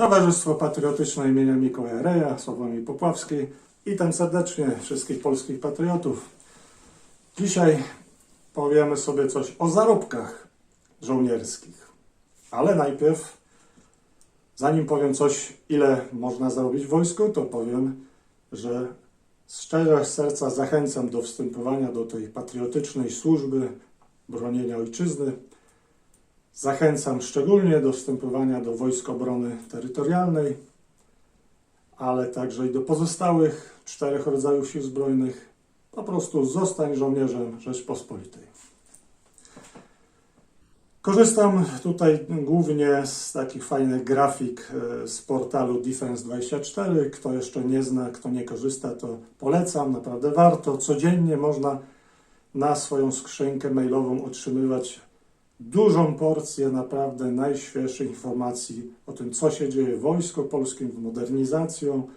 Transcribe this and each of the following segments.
Towarzystwo Patriotyczne imienia Mikołaja Reja, Sławomir Popławskiej. Witam serdecznie wszystkich polskich patriotów. Dzisiaj powiemy sobie coś o zarobkach żołnierskich. Ale najpierw, zanim powiem coś, ile można zarobić w wojsku, to powiem, że z szczerego serca zachęcam do wstępowania do tej patriotycznej służby bronienia ojczyzny. Zachęcam szczególnie do wstępowania do Wojsk Obrony Terytorialnej, ale także i do pozostałych czterech rodzajów sił zbrojnych. Po prostu zostań żołnierzem Rzeczpospolitej. Korzystam tutaj głównie z takich fajnych grafik e, z portalu Defense24. Kto jeszcze nie zna, kto nie korzysta, to polecam, naprawdę warto. Codziennie można na swoją skrzynkę mailową otrzymywać dużą porcję naprawdę najświeższych informacji o tym, co się dzieje w Wojsku Polskim, w modernizacją,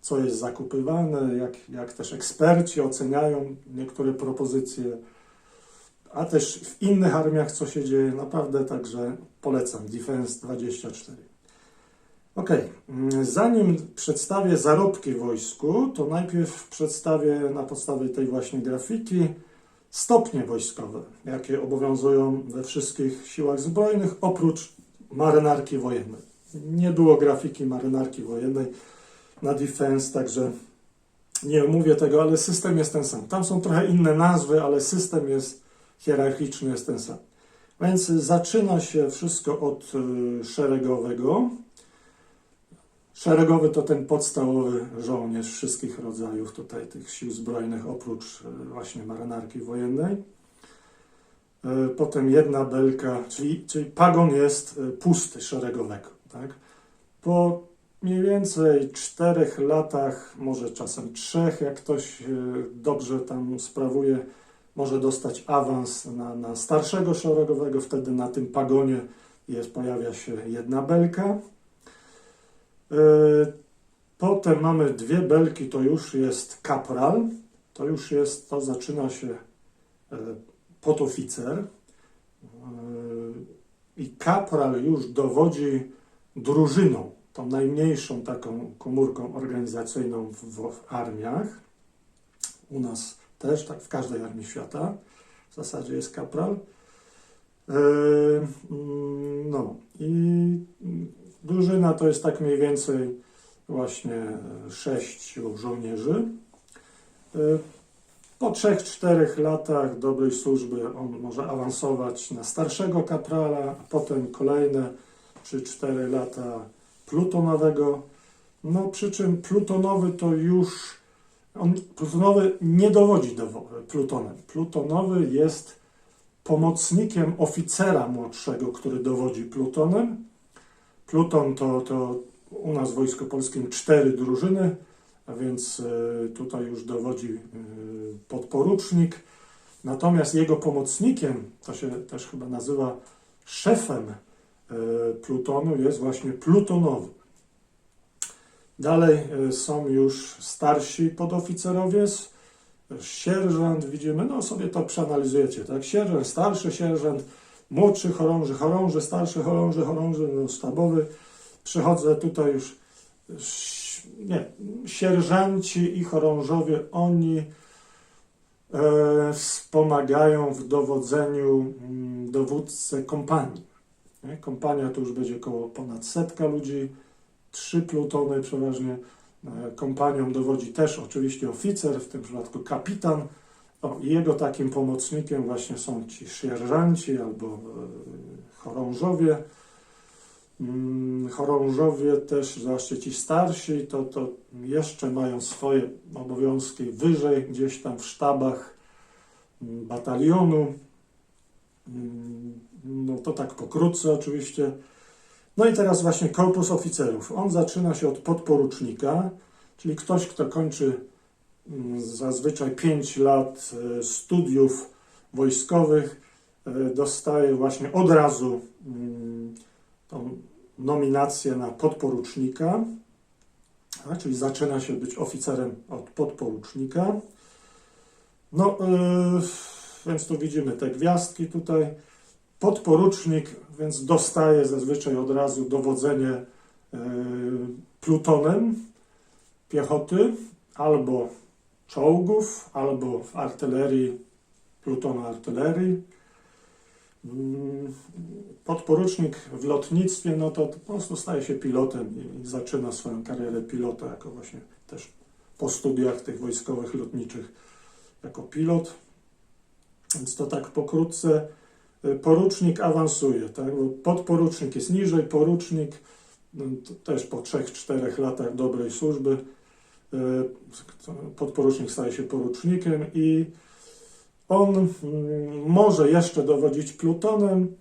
co jest zakupywane, jak, jak też eksperci oceniają niektóre propozycje, a też w innych armiach, co się dzieje. Naprawdę także polecam Defense 24. Ok, zanim przedstawię zarobki w wojsku, to najpierw przedstawię na podstawie tej właśnie grafiki stopnie wojskowe, jakie obowiązują we wszystkich siłach zbrojnych, oprócz marynarki wojennej. Nie było grafiki marynarki wojennej na defense, także nie omówię tego, ale system jest ten sam. Tam są trochę inne nazwy, ale system jest hierarchiczny, jest ten sam. Więc zaczyna się wszystko od y, szeregowego. Szeregowy to ten podstawowy żołnierz wszystkich rodzajów tutaj tych sił zbrojnych, oprócz e, właśnie marynarki wojennej. E, Potem jedna belka, czyli, czyli pagon jest e, pusty szeregowego. Tak? Po mniej więcej czterech latach, może czasem trzech, jak ktoś dobrze tam sprawuje, może dostać awans na, na starszego szeregowego, wtedy na tym pagonie jest, pojawia się jedna belka. E, Potem mamy dwie belki, to już jest kapral, to już jest, to zaczyna się e, podoficer. E, I kapral już dowodzi drużyną, tą najmniejszą taką komórką organizacyjną w, w armiach. U nas też, tak w każdej armii świata w zasadzie jest kapral. Mm, No i drużyna to jest tak mniej więcej właśnie sześciu żołnierzy. E, Po trzech, czterech latach dobrej służby on może awansować na starszego kaprala, a potem kolejne 3-4 lata plutonowego. No przy czym plutonowy to już, on, plutonowy nie dowodzi dowo- plutonem. Plutonowy jest pomocnikiem oficera młodszego, który dowodzi plutonem. Pluton to, to u nas w Wojsku Polskim cztery drużyny, a więc e, tutaj już dowodzi e, podporucznik. Natomiast jego pomocnikiem, to się też chyba nazywa szefem e, plutonu, jest właśnie plutonowy. Dalej są już starsi podoficerowie, sierżant, widzimy, no sobie to przeanalizujecie, tak? Sierżant, starszy sierżant, młodszy chorąży, chorąży, starszy chorąży, chorąży, no sztabowy. Przychodzę tutaj już, nie, sierżanci i chorążowie, oni e, wspomagają w dowodzeniu mm, dowódcę kompanii. Nie? Kompania to już będzie około ponad setka ludzi, trzy plutony przeważnie. E, Kompanią dowodzi też oczywiście oficer, w tym przypadku kapitan. Jego takim pomocnikiem właśnie są ci sierżanci albo e, chorążowie. Mm, Chorążowie też, zwłaszcza ci starsi, to, to jeszcze mają swoje obowiązki wyżej, gdzieś tam w sztabach mm, batalionu. Mm, No to tak pokrótce oczywiście. No i teraz właśnie korpus oficerów. On zaczyna się od podporucznika, czyli ktoś, kto kończy zazwyczaj 5 lat e, studiów wojskowych, e, dostaje właśnie od razu mm, tą nominację na podporucznika, czyli zaczyna się być oficerem od podporucznika. No, yy, więc tu widzimy te gwiazdki tutaj. Podporucznik, więc dostaje zazwyczaj od razu dowodzenie plutonem piechoty albo czołgów, albo w artylerii, plutonu artylerii. Mm, Podporucznik w lotnictwie, no to po prostu staje się pilotem i zaczyna swoją karierę pilota, jako właśnie też po studiach tych wojskowych, lotniczych, jako pilot. Więc to tak pokrótce y, porucznik awansuje, tak? Bo podporucznik jest niżej, porucznik no, też po 3-4 latach dobrej służby podporucznik staje się porucznikiem i on mm, może jeszcze dowodzić plutonem,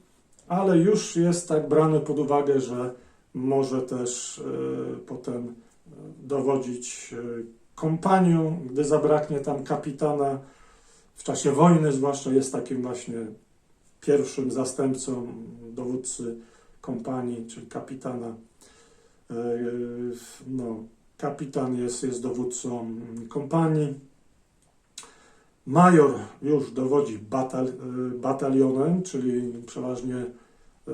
ale już jest tak brany pod uwagę, że może też y, potem y, dowodzić y, kompanią, gdy zabraknie tam kapitana. W czasie wojny zwłaszcza jest takim właśnie pierwszym zastępcą dowódcy kompanii, czyli kapitana. Y, No, kapitan jest, jest dowódcą kompanii. Major już dowodzi batal, y, batalionem, czyli przeważnie y,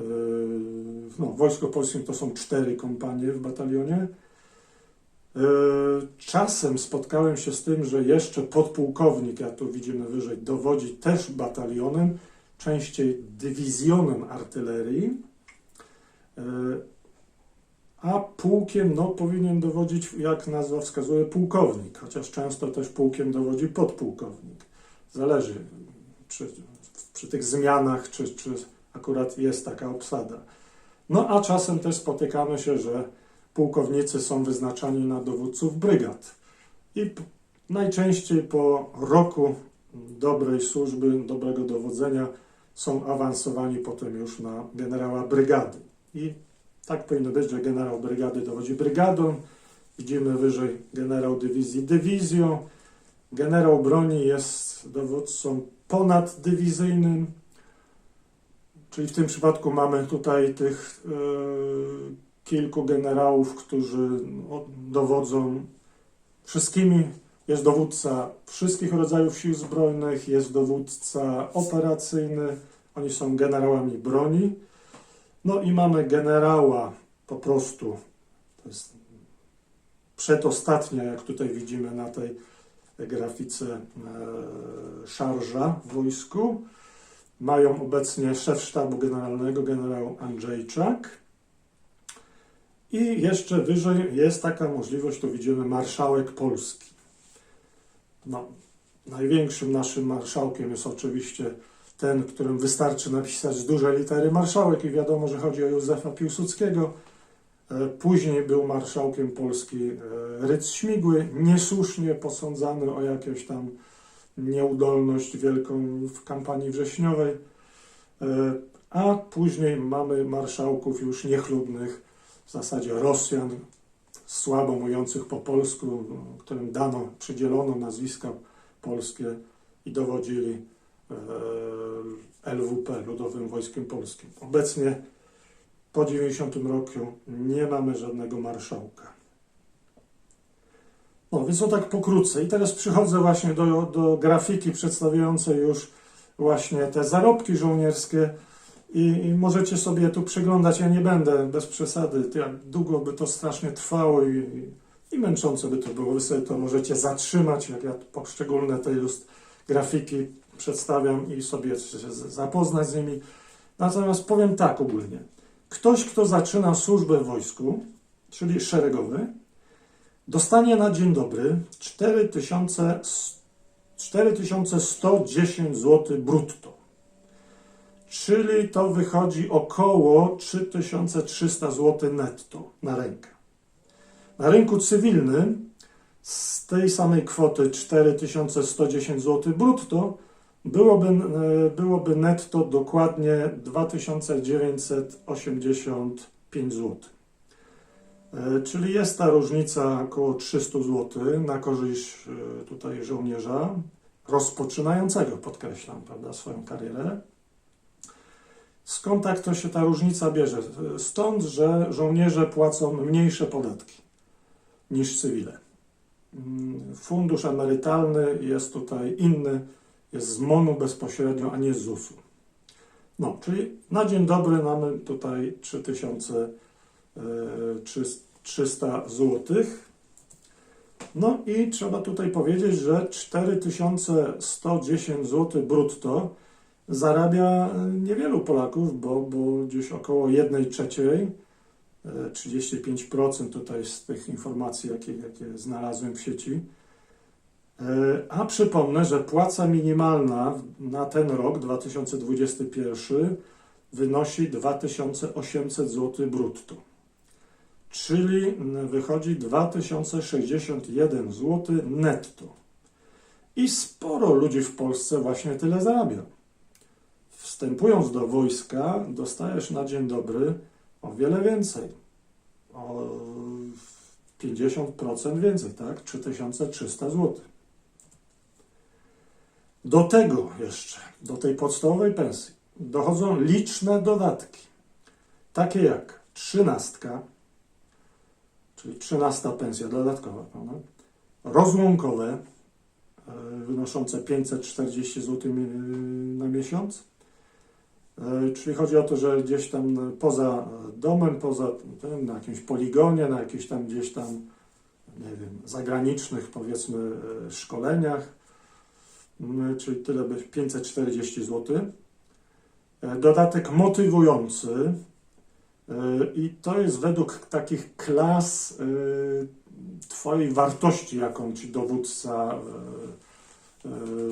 no, w Wojsku Polskim to są cztery kompanie w batalionie. Y, Czasem spotkałem się z tym, że jeszcze podpułkownik, jak tu widzimy wyżej, dowodzi też batalionem, częściej dywizjonem artylerii, a pułkiem no, powinien dowodzić, jak nazwa wskazuje, pułkownik, chociaż często też pułkiem dowodzi podpułkownik. Zależy czy, przy tych zmianach, czy, czy akurat jest taka obsada. No a czasem też spotykamy się, że pułkownicy są wyznaczani na dowódców brygad. I najczęściej po roku dobrej służby, dobrego dowodzenia są awansowani potem już na generała brygady. I tak powinno być, że generał brygady dowodzi brygadą, widzimy wyżej. Generał dywizji dywizją, generał broni jest dowódcą ponaddywizyjnym, czyli w tym przypadku mamy tutaj tych e, kilku generałów, którzy no, dowodzą wszystkimi. Jest dowódca wszystkich rodzajów sił zbrojnych, jest dowódca operacyjny, oni są generałami broni. No i mamy generała po prostu, to jest przedostatnia, jak tutaj widzimy na tej grafice, e, szarża w wojsku. Mają obecnie szef sztabu generalnego, generał Andrzejczak. I jeszcze wyżej jest taka możliwość, tu widzimy marszałek Polski. No, największym naszym marszałkiem jest oczywiście ten, którym wystarczy napisać z dużej litery marszałek i wiadomo, że chodzi o Józefa Piłsudskiego. E, Później był marszałkiem Polski e, Rydz Śmigły, niesłusznie posądzany o jakąś tam nieudolność wielką w kampanii wrześniowej. E, A później mamy marszałków już niechlubnych, w zasadzie Rosjan, słabo mówiących po polsku, którym dano, przydzielono nazwiska polskie i dowodzili LWP, Ludowym Wojskiem Polskim. Obecnie po 90 roku nie mamy żadnego marszałka. No, więc to tak pokrótce. I teraz przychodzę właśnie do, do grafiki przedstawiającej już właśnie te zarobki żołnierskie i, i możecie sobie tu przyglądać. Ja nie będę bez przesady, jak długo by to strasznie trwało i, i męczące by to było. Wy sobie to możecie zatrzymać, jak ja poszczególne te just grafiki przedstawiam i sobie zapoznać z nimi. Natomiast powiem tak ogólnie. Ktoś, kto zaczyna służbę w wojsku, czyli szeregowy, dostanie na dzień dobry 4000 4110 zł brutto. Czyli to wychodzi około 3300 zł netto na rękę. Na rynku cywilnym z tej samej kwoty 4110 zł brutto byłoby, e, byłoby netto dokładnie 2985 zł. E, Czyli jest ta różnica około 300 zł na korzyść e, tutaj żołnierza rozpoczynającego, podkreślam, prawda, swoją karierę. Skąd tak to się ta różnica bierze? Stąd, że żołnierze płacą mniejsze podatki niż cywile. Mm, Fundusz emerytalny jest tutaj inny, z MONU bezpośrednio, a nie z ZUS-u. No, czyli na dzień dobry mamy tutaj 3000 e, czy 300 zł. No i trzeba tutaj powiedzieć, że 4110 zł brutto zarabia e, niewielu Polaków, bo, bo gdzieś około 1 trzeciej, e, 35% tutaj z tych informacji, jakie, jakie znalazłem w sieci. E, A przypomnę, że płaca minimalna na ten rok 2021 wynosi 2800 zł brutto. Czyli mm, wychodzi 2061 zł netto. I sporo ludzi w Polsce właśnie tyle zarabia. Wstępując do wojska, dostajesz na dzień dobry o wiele więcej. O 50% więcej, tak? 3300 zł. Do tego jeszcze, do tej podstawowej pensji, dochodzą liczne dodatki, takie jak trzynastka, czyli trzynasta pensja dodatkowa, prawda? rozłąkowe, e, wynoszące 540 zł na miesiąc, E, czyli chodzi o to, że gdzieś tam poza domem, poza tym, na jakimś poligonie, na jakichś tam gdzieś tam, nie wiem, zagranicznych powiedzmy e, szkoleniach, czyli tyle by 540 zł. E, Dodatek motywujący e, i to jest według takich klas e, Twojej wartości, jaką Ci dowódca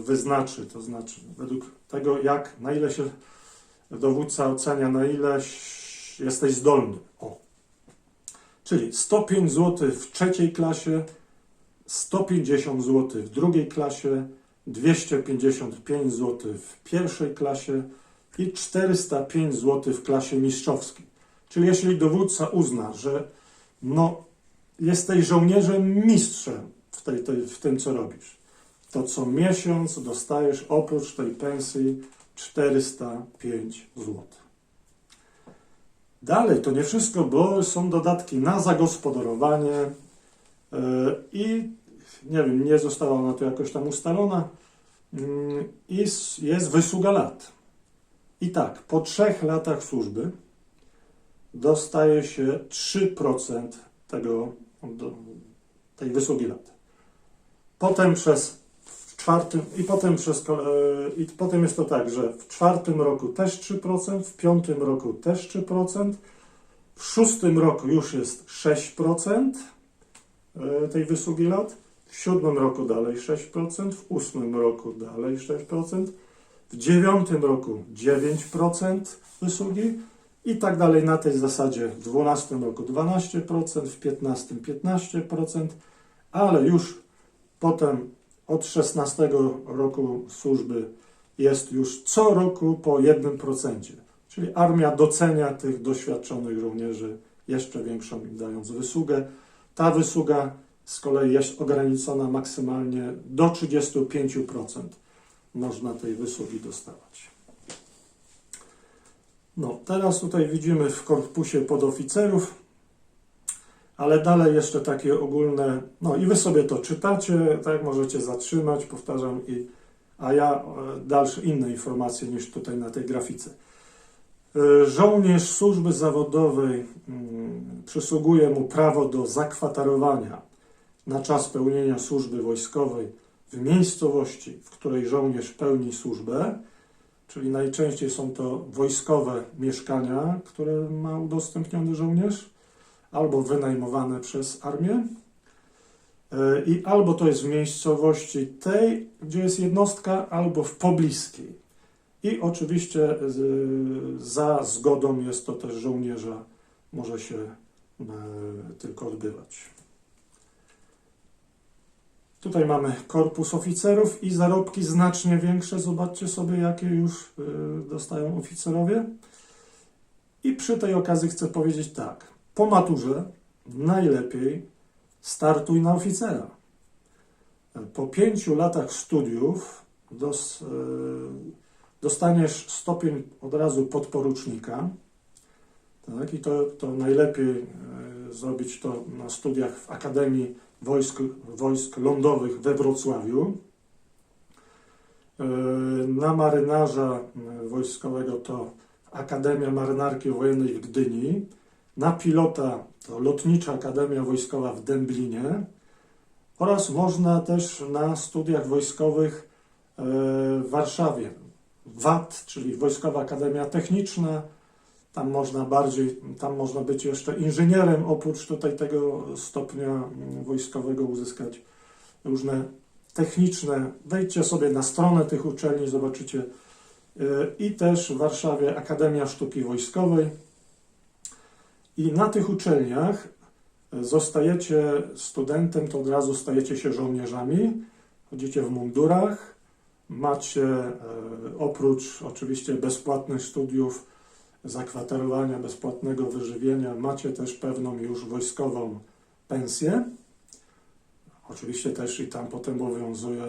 wyznaczy, to znaczy według tego, jak, na ile się dowódca ocenia, na ile jesteś zdolny. O. Czyli 105 zł w trzeciej klasie, 150 zł w drugiej klasie, 255 zł w pierwszej klasie i 405 zł w klasie mistrzowskiej. Czyli jeśli dowódca uzna, że no, jesteś żołnierzem mistrzem w, tej, tej, w tym, co robisz, to co miesiąc dostajesz oprócz tej pensji 405 zł. Dalej, to nie wszystko, bo są dodatki na zagospodarowanie yy, i nie wiem, nie została ona tu jakoś tam ustalona. Mm, I jest wysługa lat. I tak, po trzech latach służby dostaje się 3% tego, do, tej wysługi lat. Potem przez w czwartym, i potem przez, e, i potem jest to tak, że w czwartym roku też 3%, w piątym roku też 3%, w szóstym roku już jest 6% e, tej wysługi lat, w siódmym roku dalej 6%, w ósmym roku dalej 6%, w dziewiątym roku 9% wysługi i tak dalej na tej zasadzie w 12 roku 12%, w 15 15%, ale już potem od 16 roku służby jest już co roku po 1%. Czyli armia docenia tych doświadczonych żołnierzy jeszcze większą im dając wysługę. Ta wysługa z kolei jest ograniczona maksymalnie do 35% można tej wysługi dostawać. No, teraz tutaj widzimy w korpusie podoficerów, ale dalej jeszcze takie ogólne, no i wy sobie to czytacie, tak możecie zatrzymać, powtarzam, i, a ja e, dalsze inne informacje niż tutaj na tej grafice. E, Żołnierz służby zawodowej mm, przysługuje mu prawo do zakwaterowania na czas pełnienia służby wojskowej w miejscowości, w której żołnierz pełni służbę, czyli najczęściej są to wojskowe mieszkania, które ma udostępniony żołnierz, albo wynajmowane przez armię. E, I albo to jest w miejscowości tej, gdzie jest jednostka, albo w pobliskiej. I oczywiście za zgodą jest to też żołnierza, może się e, tylko odbywać. Tutaj mamy korpus oficerów i zarobki znacznie większe. Zobaczcie sobie, jakie już y, dostają oficerowie. I przy tej okazji chcę powiedzieć tak. Po maturze najlepiej startuj na oficera. Po pięciu latach studiów dos, y, dostaniesz stopień od razu podporucznika. Tak, I to, to najlepiej y, zrobić to na studiach w Akademii Wojsk, Wojsk Lądowych we Wrocławiu. Yy, Na marynarza yy, wojskowego to Akademia Marynarki Wojennej w Gdyni, Na pilota to Lotnicza Akademia Wojskowa w Dęblinie oraz można też na studiach wojskowych e, w Warszawie. WAT, czyli Wojskowa Akademia Techniczna. Tam można bardziej, tam można być jeszcze inżynierem, oprócz tutaj tego stopnia mm, wojskowego uzyskać różne techniczne. Wejdźcie sobie na stronę tych uczelni, zobaczycie. E, I też w Warszawie Akademia Sztuki Wojskowej. I na tych uczelniach e, zostajecie studentem, to od razu stajecie się żołnierzami. Chodzicie w mundurach. Macie e, oprócz oczywiście bezpłatnych studiów, zakwaterowania, bezpłatnego wyżywienia, macie też pewną już wojskową pensję. Oczywiście też i tam potem obowiązuje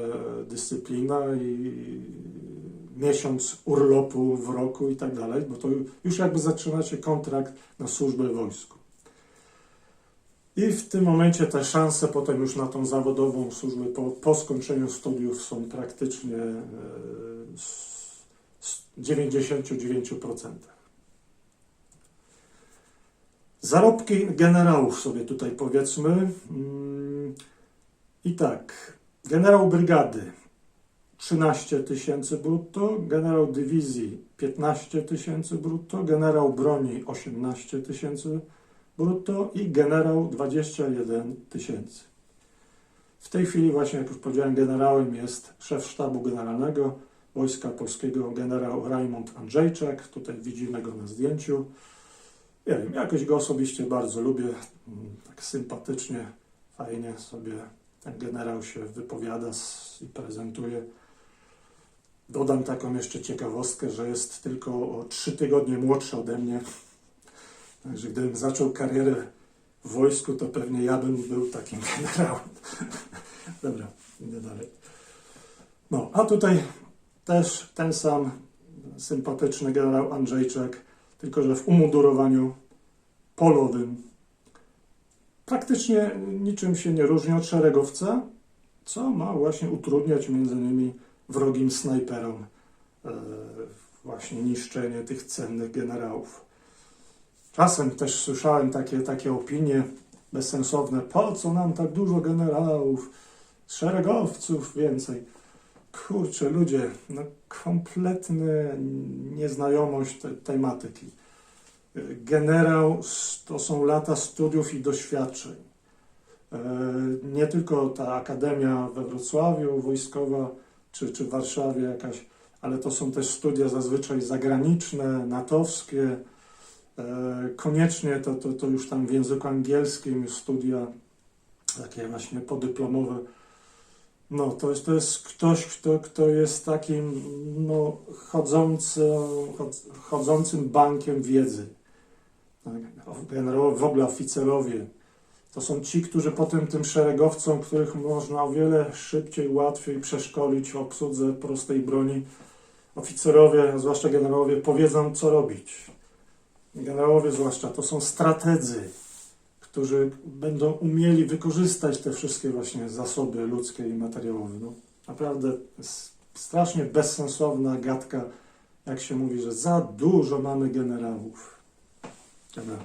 dyscyplina i miesiąc urlopu w roku i tak dalej, bo to już jakby zaczynacie kontrakt na służbę w wojsku. I w tym momencie te szanse potem już na tą zawodową służbę po, po skończeniu studiów są praktycznie e, s- 99%. Zarobki generałów sobie tutaj powiedzmy. Mm, I tak, generał brygady 13 tysięcy brutto, generał dywizji 15 tysięcy brutto, generał broni 18 tysięcy brutto i generał 21 tysięcy. W tej chwili właśnie, jak już powiedziałem, generałem jest szef sztabu generalnego Wojska Polskiego, generał Rajmond Andrzejczak. Tutaj widzimy go na zdjęciu. Nie wiem, jakoś go osobiście bardzo lubię, mm, tak sympatycznie, fajnie sobie ten generał się wypowiada i prezentuje. Dodam taką jeszcze ciekawostkę, że jest tylko o trzy tygodnie młodszy ode mnie. Także gdybym zaczął karierę w wojsku, to pewnie ja bym był takim generałem. Dobra, idę dalej. No, a tutaj też ten sam sympatyczny generał Andrzejczak, tylko że w umundurowaniu polowym. Praktycznie niczym się nie różni od szeregowca, co ma właśnie utrudniać między innymi wrogim snajperom e, właśnie niszczenie tych cennych generałów. Czasem też słyszałem takie, takie opinie bezsensowne, po co nam tak dużo generałów, szeregowców więcej. Kurczę, ludzie, no kompletna nieznajomość tej tematyki. Generał to są lata studiów i doświadczeń. E, Nie tylko ta akademia we Wrocławiu wojskowa, czy, czy w Warszawie jakaś, ale to są też studia zazwyczaj zagraniczne, natowskie. E, Koniecznie to, to, to już tam w języku angielskim studia takie właśnie podyplomowe. No, to jest, to jest ktoś, kto, kto jest takim no, chodzącym, chod- chodzącym bankiem wiedzy. Generałowie, w ogóle oficerowie. To są ci, którzy potem tym szeregowcom, których można o wiele szybciej, łatwiej przeszkolić w obsłudze prostej broni, oficerowie, zwłaszcza generałowie, powiedzą, co robić. Generałowie zwłaszcza to są strategzy, którzy będą umieli wykorzystać te wszystkie właśnie zasoby ludzkie i materiałowe. No, naprawdę strasznie bezsensowna gadka, jak się mówi, że za dużo mamy generałów. Dobra.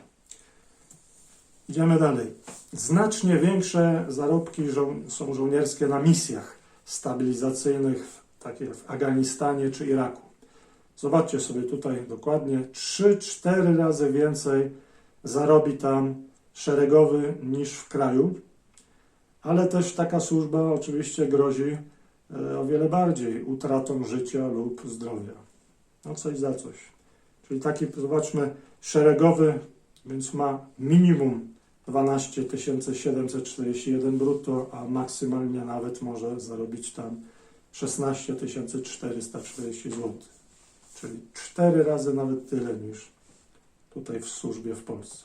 Idziemy dalej. Znacznie większe zarobki żo- są żołnierskie na misjach stabilizacyjnych, w- takie w Afganistanie czy Iraku. Zobaczcie sobie tutaj dokładnie, 3-4 razy więcej zarobi tam szeregowy niż w kraju, ale też taka służba oczywiście grozi e, o wiele bardziej utratą życia lub zdrowia. No coś za coś. Czyli taki, zobaczmy, szeregowy, więc ma minimum 12 741 brutto, a maksymalnie nawet może zarobić tam 16 440 zł. Czyli 4 razy nawet tyle niż tutaj w służbie w Polsce.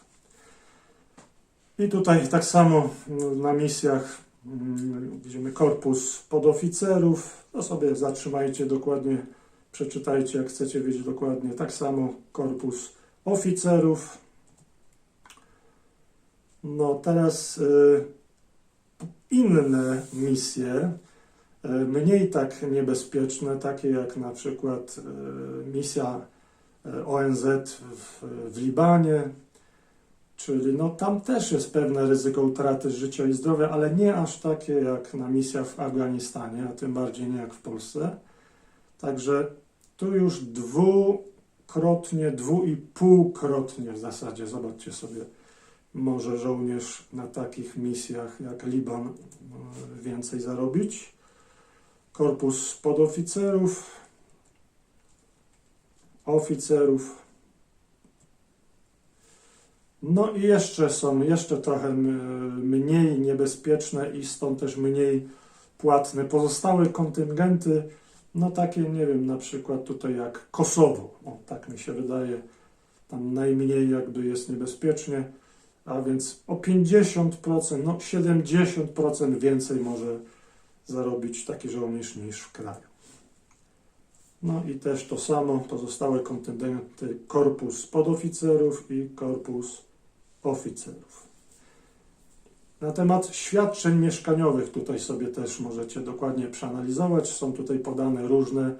I tutaj tak samo mm, na misjach mm, widzimy korpus podoficerów. To sobie zatrzymajcie dokładnie, przeczytajcie jak chcecie wiedzieć dokładnie. Tak samo korpus oficerów. No teraz y, inne misje, y, mniej tak niebezpieczne, takie jak na przykład y, misja ONZ w, w Libanie, Czyli no, tam też jest pewne ryzyko utraty życia i zdrowia, ale nie aż takie jak na misjach w Afganistanie, a tym bardziej nie jak w Polsce. Także tu już dwukrotnie, dwu i półkrotnie w zasadzie, zobaczcie sobie, może żołnierz na takich misjach jak Liban e, więcej zarobić. Korpus podoficerów, oficerów. No i jeszcze są, jeszcze trochę mniej niebezpieczne i stąd też mniej płatne pozostałe kontyngenty, no takie, nie wiem, na przykład tutaj jak Kosowo, o, tak mi się wydaje, tam najmniej jakby jest niebezpiecznie, a więc o 50%, no 70% więcej może zarobić taki żołnierz niż w kraju. No i też to samo, pozostałe kontyngenty, korpus podoficerów i korpus oficerów. Na temat świadczeń mieszkaniowych tutaj sobie też możecie dokładnie przeanalizować. Są tutaj podane różne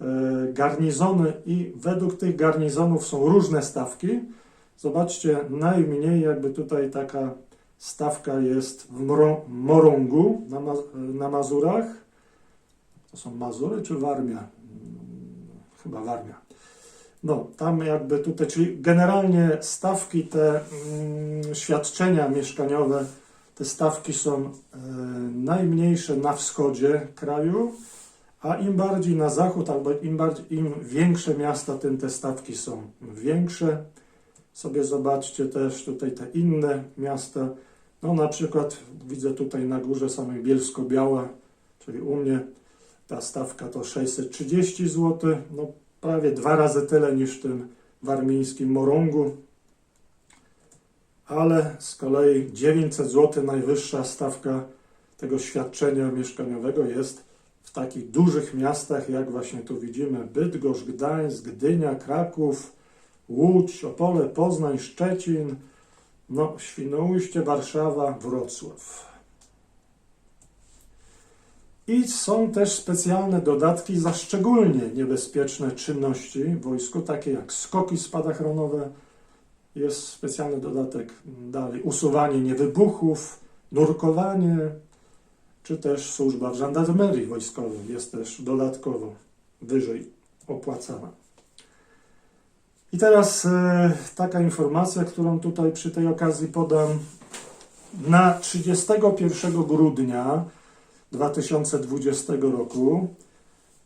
e, garnizony i według tych garnizonów są różne stawki. Zobaczcie, najmniej jakby tutaj taka stawka jest w Morągu na, Ma- na Mazurach. To są Mazury czy Warmia? Mm, Chyba Warmia. No, tam jakby tutaj, czyli generalnie stawki te mm, świadczenia mieszkaniowe, te stawki są e, najmniejsze na wschodzie kraju, a im bardziej na zachód, albo im, bardziej, im większe miasta, tym te stawki są większe. Sobie zobaczcie też tutaj te inne miasta. No na przykład widzę tutaj na górze samej Bielsko-Biała, czyli u mnie ta stawka to 630 zł, no prawie dwa razy tyle niż w tym warmińskim Morągu. Ale z kolei 900 zł najwyższa stawka tego świadczenia mieszkaniowego jest w takich dużych miastach, jak właśnie tu widzimy Bydgoszcz, Gdańsk, Gdynia, Kraków, Łódź, Opole, Poznań, Szczecin, no, Świnoujście, Warszawa, Wrocław. I są też specjalne dodatki za szczególnie niebezpieczne czynności w wojsku, takie jak skoki spadochronowe. Jest specjalny dodatek dalej, usuwanie niewybuchów, nurkowanie, czy też służba w żandarmerii wojskowej jest też dodatkowo wyżej opłacana. I teraz e, taka informacja, którą tutaj przy tej okazji podam. Na 31 grudnia 2020 roku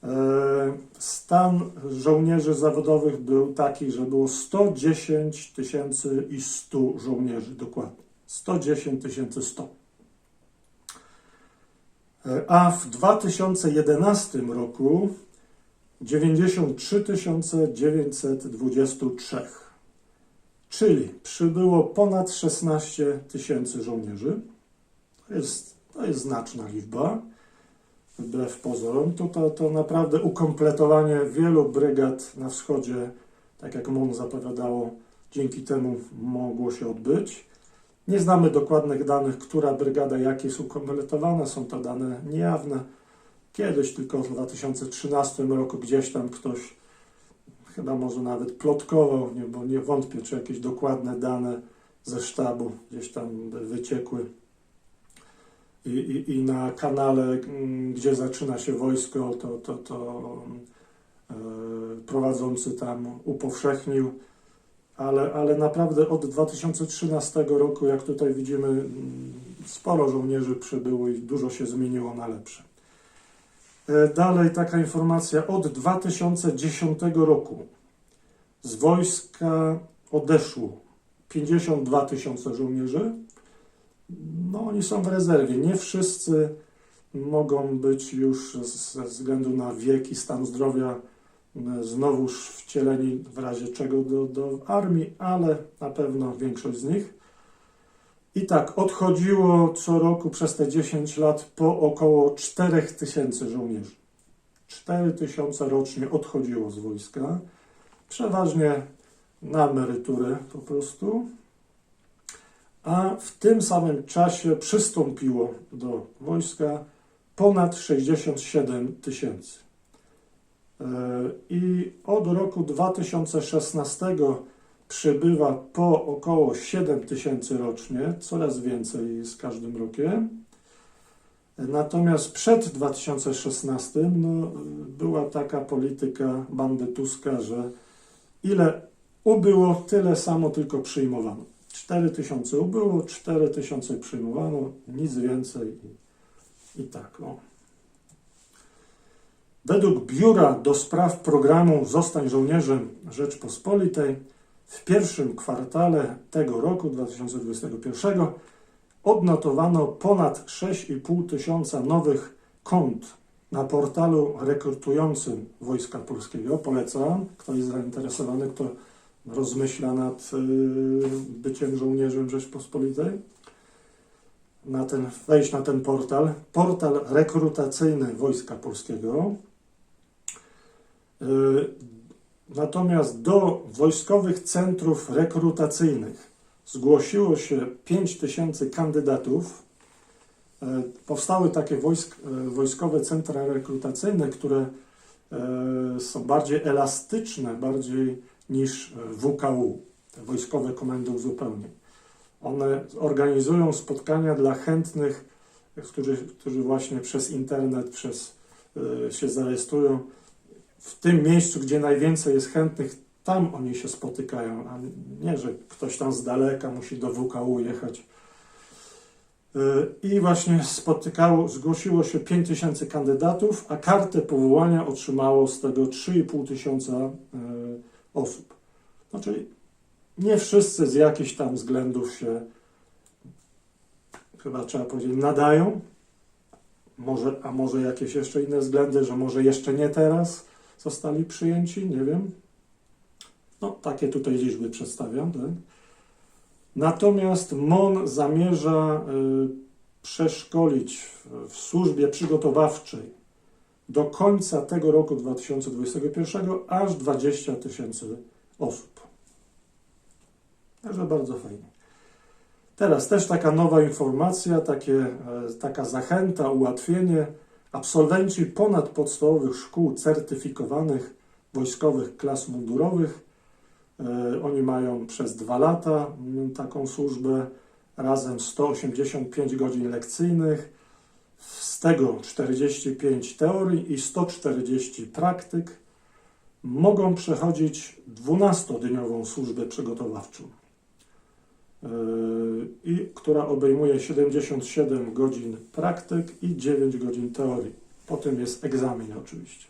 e, stan żołnierzy zawodowych był taki, że było 110 tysięcy i 100 żołnierzy, dokładnie. 110 tysięcy 100. E, A w 2011 roku 93 923. Czyli przybyło ponad 16 tysięcy żołnierzy. To jest, to jest znaczna liczba, wbrew pozorom. To, to, to naprawdę ukompletowanie wielu brygad na wschodzie, tak jak MON zapowiadało, dzięki temu mogło się odbyć. Nie znamy dokładnych danych, która brygada jak jest ukompletowana, są to dane niejawne. Kiedyś tylko w 2013 roku gdzieś tam ktoś chyba może nawet plotkował, nie, bo nie wątpię, czy jakieś dokładne dane ze sztabu gdzieś tam wyciekły. I, i, i na kanale, mm, gdzie zaczyna się wojsko, to, to, to e, prowadzący tam upowszechnił. Ale, ale naprawdę od 2013 roku, jak tutaj widzimy, mm, sporo żołnierzy przybyło i dużo się zmieniło na lepsze. E, Dalej taka informacja. Od 2010 roku z wojska odeszło 52 tysiące żołnierzy. No, oni są w rezerwie. Nie wszyscy mogą być już ze względu na wiek i stan zdrowia znowuż wcieleni w razie czego do, do armii, ale na pewno większość z nich. I tak, odchodziło co roku przez te 10 lat po około 4 tysięcy żołnierzy. 4 tysiące rocznie odchodziło z wojska, przeważnie na emeryturę po prostu. A w tym samym czasie przystąpiło do wojska ponad 67 tysięcy. E, I od roku 2016 przybywa po około 7 tysięcy rocznie, coraz więcej z każdym rokiem. Natomiast przed 2016 no, była taka polityka bandytuska, że ile ubyło, tyle samo tylko przyjmowano. 4 tysiące ubyło, 4 tysiące przyjmowano, nic więcej i, tak. O. Według Biura do Spraw Programu Zostań Żołnierzem Rzeczpospolitej w pierwszym kwartale tego roku 2021 odnotowano ponad 6,5 tysiąca nowych kont na portalu rekrutującym Wojska Polskiego. Polecam, kto jest zainteresowany, kto rozmyśla nad y, byciem żołnierzem Rzeczpospolitej, na ten, wejść na ten portal. Portal rekrutacyjny Wojska Polskiego. Y, Natomiast do wojskowych centrów rekrutacyjnych zgłosiło się 5 tysięcy kandydatów. E, Powstały takie wojsk, wojskowe centra rekrutacyjne, które są bardziej elastyczne, bardziej niż WKU, te wojskowe komendy uzupełnień. One organizują spotkania dla chętnych, którzy, którzy właśnie przez internet przez, się zarejestrują w tym miejscu, gdzie najwięcej jest chętnych, tam oni się spotykają, a nie, że ktoś tam z daleka musi do WKU jechać. Yy, I właśnie spotykało, zgłosiło się 5 tysięcy kandydatów, a kartę powołania otrzymało z tego 3,5 tysiąca yy, osób. Czyli nie wszyscy z jakichś tam względów się, chyba trzeba powiedzieć, nadają. Może, a może jakieś jeszcze inne względy, że może jeszcze nie teraz zostali przyjęci, nie wiem. No, takie tutaj liczby przedstawiam. Tak? Natomiast MON zamierza y, przeszkolić w, w służbie przygotowawczej do końca tego roku 2021 aż 20 tysięcy osób. Także bardzo fajnie. Teraz też taka nowa informacja, takie, e, taka zachęta, ułatwienie. Absolwenci ponadpodstawowych szkół certyfikowanych wojskowych klas mundurowych, e, oni mają przez dwa lata taką służbę, razem 185 godzin lekcyjnych, z tego 45 teorii i 140 praktyk, mogą przechodzić 12-dniową służbę przygotowawczą, e, i która obejmuje 77 godzin praktyk i 9 godzin teorii. Potem jest egzamin oczywiście.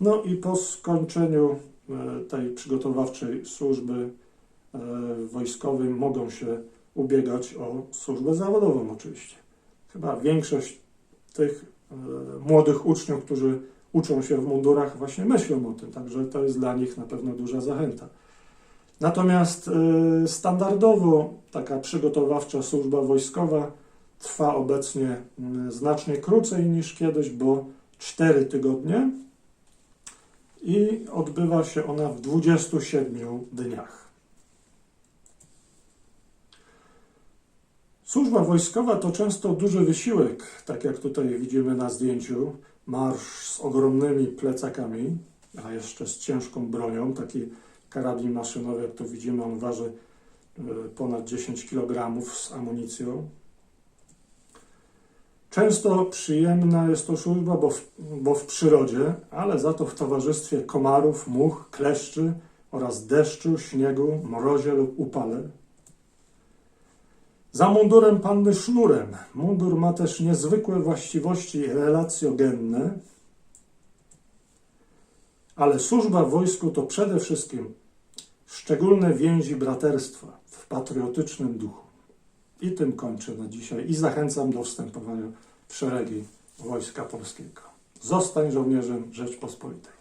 No i po skończeniu e, tej przygotowawczej służby e, wojskowej mogą się ubiegać o służbę zawodową oczywiście. Chyba większość tych e, młodych uczniów, którzy uczą się w mundurach, właśnie myślą o tym, także to jest dla nich na pewno duża zachęta. Natomiast y, standardowo taka przygotowawcza służba wojskowa trwa obecnie znacznie krócej niż kiedyś, bo 4 tygodnie i odbywa się ona w 27 dniach. Służba wojskowa to często duży wysiłek, tak jak tutaj widzimy na zdjęciu. Marsz z ogromnymi plecakami, a jeszcze z ciężką bronią, taki karabin maszynowy, jak to widzimy, on waży e, ponad 10 kg z amunicją. Często przyjemna jest to służba, bo w, bo w przyrodzie, ale za to w towarzystwie komarów, much, kleszczy oraz deszczu, śniegu, mrozie lub upale. Za mundurem panny sznurem. Mundur ma też niezwykłe właściwości relacjogenne, ale służba w wojsku to przede wszystkim szczególne więzi braterstwa w patriotycznym duchu. I tym kończę na dzisiaj i zachęcam do wstępowania w szeregi Wojska Polskiego. Zostań żołnierzem Rzeczpospolitej.